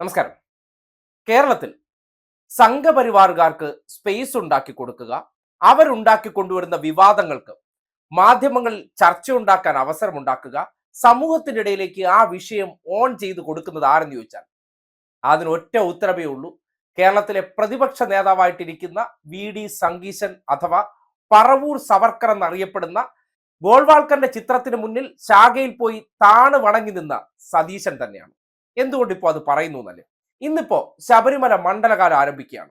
നമസ്കാരം. കേരളത്തിൽ സംഘപരിവാറുകാർക്ക് സ്പേസ് ഉണ്ടാക്കി കൊടുക്കുക അവരുണ്ടാക്കി കൊണ്ടുവരുന്ന വിവാദങ്ങൾക്ക് മാധ്യമങ്ങളിൽ ചർച്ച ഉണ്ടാക്കാൻ അവസരമുണ്ടാക്കുക സമൂഹത്തിന്റെ ഇടയിലേക്ക് ആ വിഷയം ഓൺ ചെയ്ത് കൊടുക്കുന്നത് ആരെന്ന് ചോദിച്ചാൽ അതിന് ഒറ്റ ഉത്തരവേ ഉള്ളൂ. കേരളത്തിലെ പ്രതിപക്ഷ നേതാവായിട്ടിരിക്കുന്ന വി ഡി സംഗീശൻ അഥവാ പറവൂർ സവർക്കർ എന്നറിയപ്പെടുന്ന ഗോൾവാൾക്കറിന്റെ ചിത്രത്തിന് മുന്നിൽ ശാഖയിൽ പോയി താണു വണങ്ങി നിന്ന സതീശൻ തന്നെയാണ്. എന്തുകൊണ്ട് ഇപ്പോൾ അത് പറയുന്നു എന്നല്ലേ? ഇന്നിപ്പോ ശബരിമല മണ്ഡലകാലം ആരംഭിക്കുകയാണ്.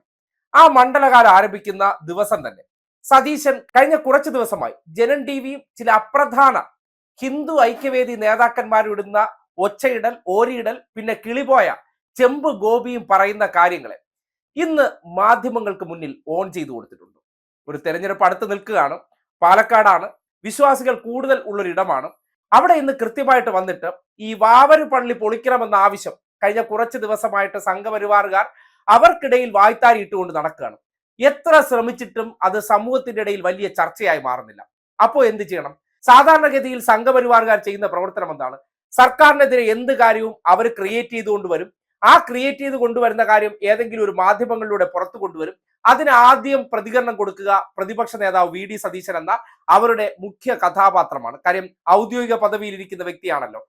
ആ മണ്ഡലകാലം ആരംഭിക്കുന്ന ദിവസം തന്നെ സതീശൻ കഴിഞ്ഞ കുറച്ച് ദിവസമായി ജനൻ ടി വിയും ചില അപ്രധാന ഹിന്ദു ഐക്യവേദി നേതാക്കന്മാരിടുന്ന ഒച്ചയിടൽ ഓരിയിടൽ പിന്നെ കിളിപോയ ചെമ്പ് ഗോപിയും പറയുന്ന കാര്യങ്ങളെ ഇന്ന് മാധ്യമങ്ങൾക്ക് മുന്നിൽ ഓൺ ചെയ്തു കൊടുത്തിട്ടുണ്ട്. ഒരു തെരഞ്ഞെടുപ്പ് അടുത്ത് നിൽക്കുകയാണ്. പാലക്കാടാണ്. വിശ്വാസികൾ കൂടുതൽ ഉള്ളൊരു ഇടമാണ് അവിടെ ഇന്ന് കൃത്യമായിട്ട് വന്നിട്ട് ഈ വാവര് പള്ളി പൊളിക്കണമെന്ന ആവശ്യം കഴിഞ്ഞ കുറച്ച് ദിവസമായിട്ട് സംഘപരിവാറുകാർ അവർക്കിടയിൽ വായ്ത്താരി ഇട്ടുകൊണ്ട് നടക്കുകയാണ്. എത്ര ശ്രമിച്ചിട്ടും അത് സമൂഹത്തിന്റെ ഇടയിൽ വലിയ ചർച്ചയായി മാറുന്നില്ല. അപ്പോൾ എന്ത് ചെയ്യണം? സാധാരണഗതിയിൽ സംഘപരിവാറുകാർ ചെയ്യുന്ന പ്രവർത്തനം എന്താണ് സർക്കാരിനെതിരെ എന്ത് കാര്യവും അവർ ക്രിയേറ്റ് ചെയ്തുകൊണ്ട് വരും. ആ ക്രിയേറ്റ് ചെയ്ത് കൊണ്ടുവരുന്ന കാര്യം ഏതെങ്കിലും ഒരു മാധ്യമങ്ങളിലൂടെ പുറത്തു കൊണ്ടുവരും. അതിന് ആദ്യം പ്രതികരണം കൊടുക്കുക പ്രതിപക്ഷ നേതാവ് വി ഡി സതീശൻ എന്ന അവരുടെ മുഖ്യ കഥാപാത്രമാണ്. കാര്യം ഔദ്യോഗിക പദവിയിൽ ഇരിക്കുന്ന വ്യക്തിയാണല്ലോ.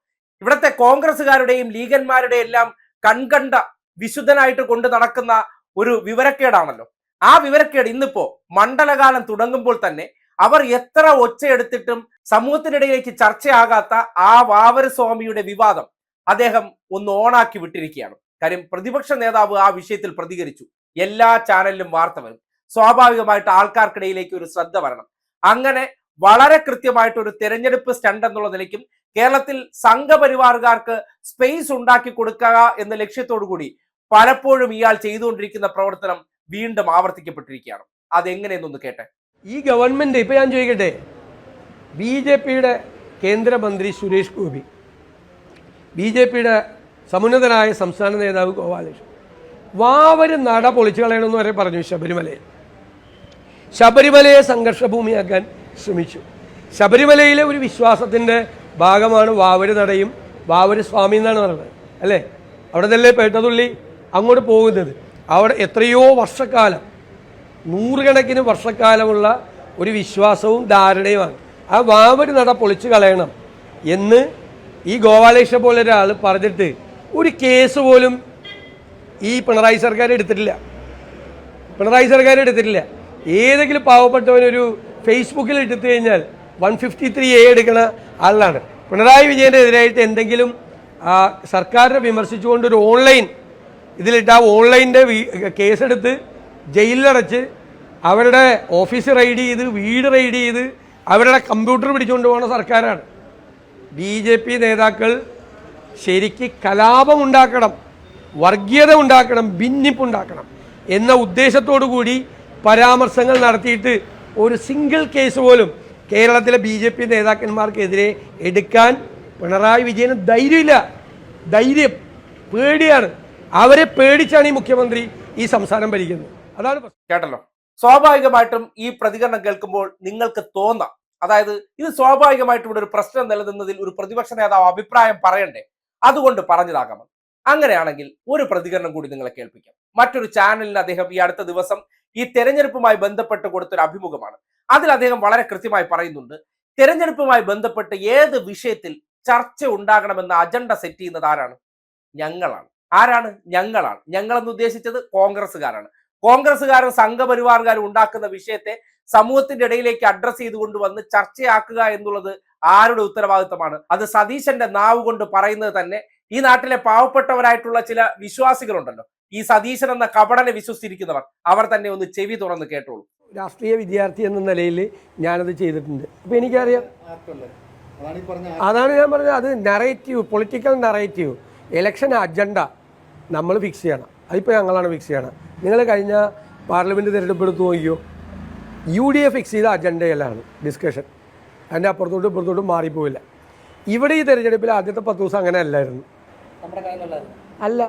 ഇവിടത്തെ കോൺഗ്രസ്സുകാരുടെയും ലീഗന്മാരുടെയും എല്ലാം കൺകണ്ട വിശുദ്ധനായിട്ട് കൊണ്ടു നടക്കുന്ന ഒരു വിവരക്കേടാണല്ലോ. ആ വിവരക്കേട് ഇന്നിപ്പോ മണ്ഡലകാലം തുടങ്ങുമ്പോൾ തന്നെ അവർ എത്ര ഒച്ചയെടുത്തിട്ടും സമൂഹത്തിനിടയിലേക്ക് ചർച്ചയാകാത്ത ആ വാവരസ്വാമിയുടെ വിവാദം അദ്ദേഹം ഒന്ന് ഓണാക്കി വിട്ടിരിക്കുകയാണ്. കാര്യം പ്രതിപക്ഷ നേതാവ് ആ വിഷയത്തിൽ പ്രതികരിച്ചു. എല്ലാ ചാനലിലും വാർത്ത വരും. സ്വാഭാവികമായിട്ട് ആൾക്കാർക്കിടയിലേക്ക് ഒരു ശ്രദ്ധ വരണം. അങ്ങനെ വളരെ കൃത്യമായിട്ട് ഒരു തെരഞ്ഞെടുപ്പ് സ്റ്റണ്ട് എന്നുള്ള നിലയ്ക്കും കേരളത്തിൽ സംഘപരിവാറുകാർക്ക് സ്പേസ് ഉണ്ടാക്കി കൊടുക്കുക എന്ന ലക്ഷ്യത്തോടു കൂടി പലപ്പോഴും ഇയാൾ ചെയ്തുകൊണ്ടിരിക്കുന്ന പ്രവർത്തനം വീണ്ടും ആവർത്തിക്കപ്പെട്ടിരിക്കുകയാണ്. അതെങ്ങനെയെന്നൊന്ന് കേട്ടെ. ഈ ഗവൺമെന്റ് ഇപ്പൊ ഞാൻ ചോദിക്കട്ടെ ബി ജെ പിയുടെ കേന്ദ്രമന്ത്രി സുരേഷ് ഗോപി ബി ജെ പിയുടെ സമുന്നതനായ സംസ്ഥാന നേതാവ് ഗോപാലകൃഷ്ണൻ. വാവര് നട പൊളിച്ചു കളയണമെന്ന് വരെ പറഞ്ഞു ശബരിമലയിൽ ശബരിമലയെ സംഘർഷഭൂമിയാക്കാൻ ശ്രമിച്ചു. ശബരിമലയിലെ ഒരു വിശ്വാസത്തിന്റെ ഭാഗമാണ് വാവര് നടയും വാവര് സ്വാമി എന്നാണ് പറയുന്നത് അല്ലേ? അവിടെ നിന്നല്ലേ പേട്ടതുള്ളി? അങ്ങോട്ട് പോകുന്നത്. അവിടെ എത്രയോ വർഷക്കാലം നൂറുകണക്കിന് വർഷക്കാലമുള്ള ഒരു വിശ്വാസവും ധാരണയുമാണ്. ആ വാവര് നട പൊളിച്ചു കളയണം എന്ന് ഈ ഗോപാലേഷ പോലെ ഒരാൾ പറഞ്ഞിട്ട് ഒരു കേസ് പോലും ഈ പിണറായി സർക്കാർ എടുത്തിട്ടില്ല. പിണറായി സർക്കാർ എടുത്തിട്ടില്ല. ഏതെങ്കിലും പാവപ്പെട്ടവനൊരു ഫേസ്ബുക്കിൽ എടുത്തു കഴിഞ്ഞാൽ വൺ ഫിഫ്റ്റി ത്രീ എ എടുക്കുന്ന ആളാണ്. പിണറായി വിജയന്റെ എതിരായിട്ട് എന്തെങ്കിലും സർക്കാരിനെ വിമർശിച്ചുകൊണ്ട് ഒരു ഓൺലൈൻ ഇതിലിട്ട് ആ ഓൺലൈന്റെ കേസെടുത്ത് ജയിലിലടച്ച് അവരുടെ ഓഫീസ് റെയ്ഡ് ചെയ്ത് വീട് റെയ്ഡ് ചെയ്ത് അവരുടെ കമ്പ്യൂട്ടർ പിടിച്ചുകൊണ്ട് പോകുന്ന സർക്കാരാണ്. ബി ജെ പി നേതാക്കൾ ശരിക്ക് കലാപം ഉണ്ടാക്കണം വർഗീയത ഉണ്ടാക്കണം ഭിന്നിപ്പുണ്ടാക്കണം എന്ന ഉദ്ദേശത്തോടു കൂടി പരാമർശങ്ങൾ നടത്തിയിട്ട് ഒരു സിംഗിൾ കേസ് പോലും കേരളത്തിലെ ബി ജെ പി നേതാക്കന്മാർക്കെതിരെ എടുക്കാൻ പിണറായി വിജയന് ധൈര്യമില്ല. ധൈര്യം പേടിയാണ്. അവരെ പേടിച്ചാണ് ഈ മുഖ്യമന്ത്രി ഈ സംസാരം ഭരിക്കുന്നത്. അതാണ്. കേട്ടല്ലോ. സ്വാഭാവികമായിട്ടും ഈ പ്രതികരണം കേൾക്കുമ്പോൾ നിങ്ങൾക്ക് തോന്നാം അതായത് ഇത് സ്വാഭാവികമായിട്ടും ഇവിടെ ഒരു പ്രശ്നം നിലനിന്നതിൽ ഒരു പ്രതിപക്ഷ നേതാവ് അഭിപ്രായം പറയണ്ടേ? അതുകൊണ്ട് പറഞ്ഞതാകാം അങ്ങനെയാണെങ്കിൽ ഒരു പ്രതികരണം കൂടി നിങ്ങളെ കേൾപ്പിക്കാം. മറ്റൊരു ചാനലിന് അദ്ദേഹം ഈ അടുത്ത ദിവസം ഈ തെരഞ്ഞെടുപ്പുമായി ബന്ധപ്പെട്ട് കൊടുത്തൊരു അഭിമുഖമാണ്. അതിൽ അദ്ദേഹം വളരെ കൃത്യമായി പറയുന്നുണ്ട്. തെരഞ്ഞെടുപ്പുമായി ബന്ധപ്പെട്ട് ഏത് വിഷയത്തിൽ ചർച്ച ഉണ്ടാകണമെന്ന അജണ്ട സെറ്റ് ചെയ്യുന്നത് ആരാണ്? ഞങ്ങളാണ്. ആരാണ്? ഞങ്ങളാണ്. ഞങ്ങളെന്ന് ഉദ്ദേശിച്ചത് കോൺഗ്രസ്സുകാരാണ്. കോൺഗ്രസ്സുകാരും സംഘപരിവാറുകാരും ഉണ്ടാക്കുന്ന വിഷയത്തെ സമൂഹത്തിന്റെ ഇടയിലേക്ക് അഡ്രസ് ചെയ്തുകൊണ്ട് വന്ന് ചർച്ചയാക്കുക എന്നുള്ളത് ആരുടെ ഉത്തരവാദിത്തമാണ്? അത് സതീശന്റെ നാവ് കൊണ്ട് പറയുന്നത് തന്നെ ഈ നാട്ടിലെ പാവപ്പെട്ടവരായിട്ടുള്ള ചില വിശ്വാസികളുണ്ടല്ലോ. ഈ സതീശൻ എന്ന കപടനെ വിശ്വസിച്ചിരിക്കുന്നവർ അവർ തന്നെ ഒന്ന് ചെവി തുറന്ന് കേട്ടോളൂ. രാഷ്ട്രീയ വിദ്യാർത്ഥി എന്ന നിലയിൽ ഞാനത് ചെയ്തിട്ടുണ്ട്. അപ്പൊ എനിക്കറിയാം. അതാണ് ഞാൻ പറഞ്ഞത്. അത് narrative political narrative election agenda നമ്മൾ ഫിക്സ് ചെയ്യണം. അതിപ്പോൾ ഞങ്ങളാണ് ഫിക്സ് ചെയ്യണം. നിങ്ങൾ കഴിഞ്ഞ പാർലമെന്റ് തിരഞ്ഞെടുപ്പ് എടുത്ത് നോക്കിയോ യു ഡി എഫ് ഫിക്സ് ചെയ്ത അജണ്ടയിലാണ് ഡിസ്കഷൻ അതിന്റെ അപ്പുറത്തോട്ടും ഇപ്പുറത്തോട്ടും മാറിപ്പോയില്ല ഇവിടെ ഈ തിരഞ്ഞെടുപ്പിൽ ആദ്യത്തെ പത്ത് ദിവസം അങ്ങനെ അല്ലായിരുന്നു. അല്ല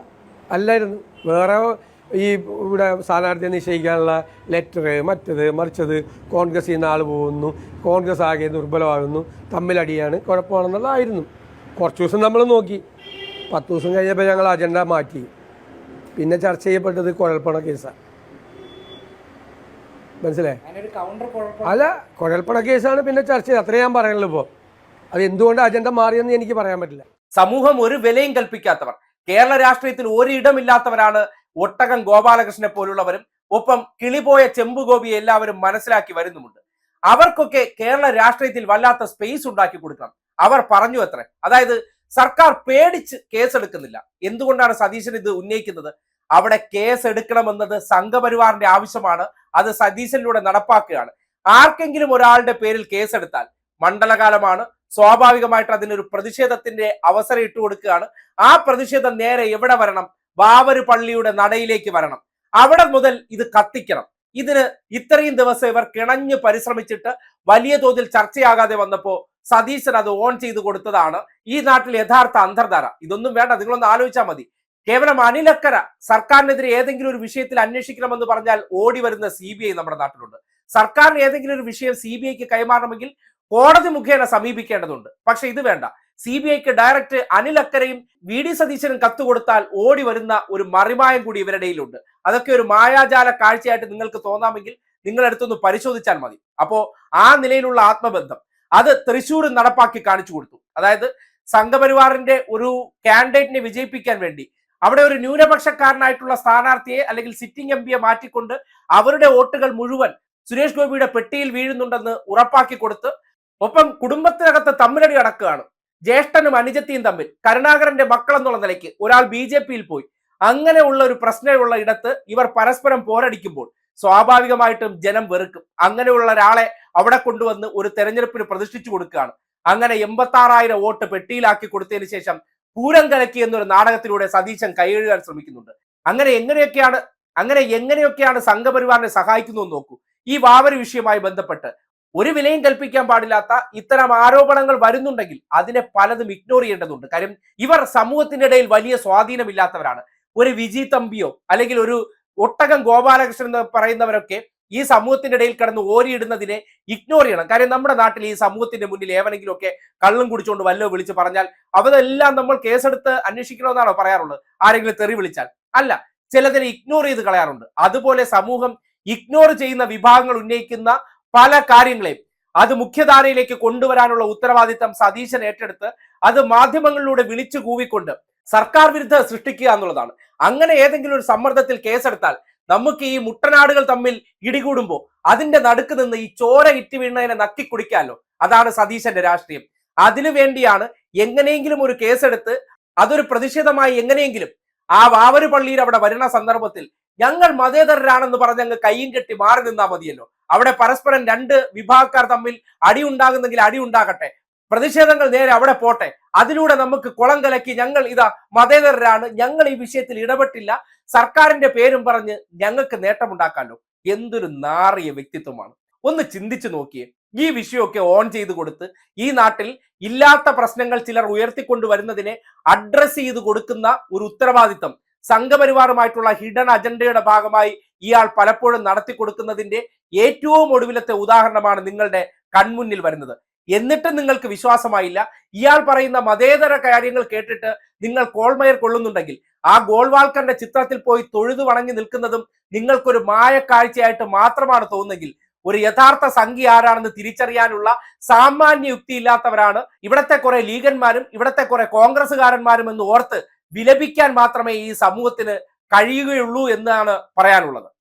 അല്ലായിരുന്നു. വേറെ ഈ ഇവിടെ സ്ഥാനാർത്ഥിയെ നിശ്ചയിക്കാനുള്ള ലെറ്റർ മറ്റത് മറിച്ചത് കോൺഗ്രസ് ചെയ്യുന്ന ആൾ പോകുന്നു. കോൺഗ്രസ് ആകെ ദുർബലമാകുന്നു. തമ്മിലടിയാണ് കുഴപ്പമാണെന്നുള്ളതായിരുന്നു. കുറച്ച് ദിവസം നമ്മൾ നോക്കി. പത്ത് ദിവസം കഴിഞ്ഞപ്പോൾ ഞങ്ങൾ അജണ്ട മാറ്റി. പിന്നെ ചർച്ച ചെയ്യപ്പെട്ടത് കുഴൽപ്പണ കേസാണ് മനസ്സിലായി? അങ്ങനെ കൗണ്ടർ കുഴപ്പം അല്ല കുഴൽപ്പണ കേസാണ് പിന്നെ ചർച്ച ചെയ്ത് അത്രേ ഞാൻ പറയാനുള്ളൂ ഇപ്പോ. അത് എന്തുകൊണ്ട് അജണ്ട മാറിയെന്ന് എനിക്ക് പറയാൻ പറ്റില്ല. സമൂഹം ഒരു വിലയും കൽപ്പിക്കാത്തവർ കേരള രാഷ്ട്രീയത്തിൽ ഒരിടമില്ലാത്തവരാണ് ഒട്ടകം ഗോപാലകൃഷ്ണനെ പോലുള്ളവരും ഒപ്പം കിളിപോയ ചെമ്പുഗോപിയെ എല്ലാവരും മനസ്സിലാക്കി വരുന്നുമുണ്ട്. അവർക്കൊക്കെ കേരള രാഷ്ട്രീയത്തിൽ വല്ലാത്ത സ്പേസ് ഉണ്ടാക്കി കൊടുക്കണം. അവർ പറഞ്ഞു അത്ര. അതായത് സർക്കാർ പേടിച്ച് കേസെടുക്കുന്നില്ല. എന്തുകൊണ്ടാണ് സതീശൻ ഇത് ഉന്നയിക്കുന്നത്? അവിടെ കേസ് എടുക്കണമെന്നത് സംഘപരിവാറിന്റെ ആവശ്യമാണ്. അത് സതീശനിലൂടെ നടപ്പാക്കുകയാണ്. ആർക്കെങ്കിലും ഒരാളുടെ പേരിൽ കേസെടുത്താൽ മണ്ഡലകാലമാണ്. സ്വാഭാവികമായിട്ട് അതിനൊരു പ്രതിഷേധത്തിന്റെ അവസരം ഇട്ടു കൊടുക്കുകയാണ്. ആ പ്രതിഷേധം നേരെ എവിടെ വരണം? ബാബരു പള്ളിയുടെ നടയിലേക്ക് വരണം. അവിടെ മുതൽ ഇത് കത്തിക്കണം. ഇതിന് ഇത്രയും ദിവസം ഇവർ കിണഞ്ഞു പരിശ്രമിച്ചിട്ട് വലിയ തോതിൽ ചർച്ചയാകാതെ വന്നപ്പോ സതീശൻ അത് ഓൺ ചെയ്ത് കൊടുത്തതാണ്. ഈ നാട്ടിൽ യഥാർത്ഥ അന്തർധാര ഇതൊന്നും വേണ്ട നിങ്ങളൊന്ന് ആലോചിച്ചാൽ മതി. കേവലം അനിലക്കര സർക്കാരിനെതിരെ ഏതെങ്കിലും ഒരു വിഷയത്തിൽ അന്വേഷിക്കണമെന്ന് പറഞ്ഞാൽ ഓടി വരുന്ന സി ബി ഐ നമ്മുടെ നാട്ടിലുണ്ട്. സർക്കാരിന് ഏതെങ്കിലും ഒരു വിഷയം സി ബി ഐക്ക് കൈമാറണമെങ്കിൽ കോടതി മുഖേന സമീപിക്കേണ്ടതുണ്ട്. പക്ഷെ ഇത് വേണ്ട. സി ബി ഐക്ക് ഡയറക്റ്റ് അനിലക്കരയും വി ഡി സതീശനും കത്ത് കൊടുത്താൽ ഓടി വരുന്ന ഒരു മറിമായം കൂടി ഇവരുടെ ഇടയിലുണ്ട്. അതൊക്കെ ഒരു മായാജാല കാഴ്ചയായിട്ട് നിങ്ങൾക്ക് തോന്നാമെങ്കിൽ നിങ്ങൾ അടുത്തൊന്ന് പരിശോധിച്ചാൽ മതി. അപ്പോ ആ നിലയിലുള്ള ആത്മബന്ധം അത് തൃശ്ശൂർ നടപ്പാക്കി കാണിച്ചു കൊടുത്തു. അതായത് സംഘപരിവാറിന്റെ ഒരു കാൻഡിഡേറ്റിനെ വിജയിപ്പിക്കാൻ വേണ്ടി. അവിടെ ഒരു ന്യൂനപക്ഷക്കാരനായിട്ടുള്ള സ്ഥാനാർത്ഥിയെ അല്ലെങ്കിൽ സിറ്റിംഗ് എം പിയെ മാറ്റിക്കൊണ്ട് അവരുടെ വോട്ടുകൾ മുഴുവൻ സുരേഷ് ഗോപിയുടെ പെട്ടിയിൽ വീഴുന്നുണ്ടെന്ന് ഉറപ്പാക്കി കൊടുത്ത് ഒപ്പം കുടുംബത്തിനകത്ത് തമ്മിലടി അടക്കുകയാണ് ജ്യേഷ്ഠനും അനുജത്തിയും തമ്മിൽ കരുണാകരന്റെ മക്കൾ എന്നുള്ള നിലയ്ക്ക് ഒരാൾ ബി ജെ പിയിൽ പോയി. അങ്ങനെയുള്ള ഒരു പ്രശ്നമുള്ള ഇടത്ത് ഇവർ പരസ്പരം പോരടിക്കുമ്പോൾ സ്വാഭാവികമായിട്ടും ജനം വെറുക്കും. അങ്ങനെയുള്ള ഒരാളെ അവിടെ കൊണ്ടുവന്ന് ഒരു തെരഞ്ഞെടുപ്പിന് പ്രതിഷ്ഠിച്ചു കൊടുക്കുകയാണ്. അങ്ങനെ എൺപത്തി ആറായിരം വോട്ട് പെട്ടിയിലാക്കി കൊടുത്തതിന് ശേഷം പൂരം കലക്കി എന്നൊരു നാടകത്തിലൂടെ സതീശൻ കൈയെഴുതാൻ ശ്രമിക്കുന്നുണ്ട്. അങ്ങനെ എങ്ങനെയൊക്കെയാണ് അങ്ങനെ എങ്ങനെയൊക്കെയാണ് സംഘപരിവാറിനെ സഹായിക്കുന്നു എന്ന് നോക്കൂ. ഈ വാവര് വിഷയവുമായി ബന്ധപ്പെട്ട് ഒരു വിലയും കൽപ്പിക്കാൻ പാടില്ലാത്ത ഇത്തരം ആരോപണങ്ങൾ വരുന്നുണ്ടെങ്കിൽ അതിനെ പലതും ഇഗ്നോർ ചെയ്യേണ്ടതുണ്ട്. കാര്യം ഇവർ സമൂഹത്തിനിടയിൽ വലിയ സ്വാധീനമില്ലാത്തവരാണ്. ഒരു വിജി തമ്പിയോ അല്ലെങ്കിൽ ഒരു ഒട്ടകം ഗോപാലകൃഷ്ണൻ എന്ന് പറയുന്നവരൊക്കെ ഈ സമൂഹത്തിന്റെ ഇടയിൽ കിടന്ന് ഓരിയിടുന്നതിനെ ഇഗ്നോർ ചെയ്യണം. കാര്യം നമ്മുടെ നാട്ടിൽ ഈ സമൂഹത്തിന്റെ മുന്നിൽ ഏവനെങ്കിലും ഒക്കെ കള്ളും കുടിച്ചുകൊണ്ട് വല്ലോ വിളിച്ച് പറഞ്ഞാൽ അവതെല്ലാം നമ്മൾ കേസെടുത്ത് അന്വേഷിക്കണമെന്നാണോ പറയാറുള്ളത്? ആരെങ്കിലും തെറി വിളിച്ചാൽ. അല്ല ചിലതിനെ ഇഗ്നോർ ചെയ്ത് കളയാറുണ്ട്. അതുപോലെ സമൂഹം ഇഗ്നോർ ചെയ്യുന്ന വിഭാഗങ്ങൾ ഉന്നയിക്കുന്ന പല കാര്യങ്ങളെയും അത് മുഖ്യധാരയിലേക്ക് കൊണ്ടുവരാനുള്ള ഉത്തരവാദിത്തം സതീശൻ ഏറ്റെടുത്ത് അത് മാധ്യമങ്ങളിലൂടെ വിളിച്ചു കൂവിക്കൊണ്ട് സർക്കാർ വിരുദ്ധ സൃഷ്ടിക്കുക എന്നുള്ളതാണ്. അങ്ങനെ ഏതെങ്കിലും ഒരു സമ്മർദ്ദത്തിൽ കേസെടുത്താൽ നമുക്ക് ഈ മുട്ടനാടുകൾ തമ്മിൽ ഇടികൂടുമ്പോൾ അതിന്റെ നടുക്ക് നിന്ന് ഈ ചോര ഇറ്റി വീണതിനെ നക്കി കുടിക്കാമല്ലോ അതാണ് സതീശന്റെ രാഷ്ട്രീയം. അതിനു വേണ്ടിയാണ് എങ്ങനെയെങ്കിലും ഒരു കേസെടുത്ത് അതൊരു പ്രതിഷേധമായി എങ്ങനെയെങ്കിലും ആ വാവര് പള്ളിയിൽ അവിടെ വരുന്ന സന്ദർഭത്തിൽ ഞങ്ങൾ മതേതരരാണെന്ന് പറഞ്ഞ് അങ്ങ് കയ്യും കെട്ടി മാറി നിന്നാ മതിയല്ലോ. അവിടെ പരസ്പരം രണ്ട് വിഭാഗക്കാർ തമ്മിൽ അടി ഉണ്ടാകുന്നെങ്കിൽ അടി ഉണ്ടാകട്ടെ. പ്രതിഷേധങ്ങൾ നേരെ അവിടെ പോട്ടെ. അതിലൂടെ നമുക്ക് കുളം കലക്കി ഞങ്ങൾ ഇതാ മതേതരരാണ്. ഞങ്ങൾ ഈ വിഷയത്തിൽ ഇടപെട്ടില്ല. സർക്കാരിന്റെ പേരും പറഞ്ഞ് ഞങ്ങൾക്ക് നേട്ടമുണ്ടാക്കാമല്ലോ എന്തൊരു നാറിയ വ്യക്തിത്വമാണ്. ഒന്ന് ചിന്തിച്ചു നോക്കിയേ. ഈ വിഷയമൊക്കെ ഓൺ ചെയ്ത് കൊടുത്ത് ഈ നാട്ടിൽ ഇല്ലാത്ത പ്രശ്നങ്ങൾ ചിലർ ഉയർത്തിക്കൊണ്ടുവരുന്നതിനെ അഡ്രസ് ചെയ്ത് കൊടുക്കുന്ന ഒരു ഉത്തരവാദിത്തം. സംഘപരിവാറുമായിട്ടുള്ള ഹിഡൻ അജണ്ടയുടെ ഭാഗമായി ഇയാൾ പലപ്പോഴും നടത്തി കൊടുക്കുന്നതിന്റെ ഏറ്റവും ഒടുവിലത്തെ ഉദാഹരണമാണ് നിങ്ങളുടെ കൺമുന്നിൽ വരുന്നത്. എന്നിട്ടും നിങ്ങൾക്ക് വിശ്വാസമായില്ല. ഇയാൾ പറയുന്ന മതേതര കാര്യങ്ങൾ കേട്ടിട്ട് നിങ്ങൾ കോൾമയർ കൊള്ളുന്നുണ്ടെങ്കിൽ ആ ഗോൾവാൾക്കറിന്റെ ചിത്രത്തിൽ പോയി തൊഴുതു വണങ്ങി നിൽക്കുന്നതും നിങ്ങൾക്കൊരു മായക്കാഴ്ചയായിട്ട് മാത്രമാണ് തോന്നുന്നെങ്കിൽ ഒരു യഥാർത്ഥ സംഖ്യ ആരാണെന്ന് തിരിച്ചറിയാനുള്ള സാമാന്യ യുക്തി ഇല്ലാത്തവരാണ് ഇവിടത്തെ കുറെ ലീഗന്മാരും ഇവിടത്തെ കുറെ കോൺഗ്രസ്സുകാരന്മാരും എന്ന് ഓർത്ത് വിലപിക്കാൻ മാത്രമേ ഈ സമൂഹത്തിന് കഴിയുകയുള്ളൂ എന്നാണ് പറയാനുള്ളത്.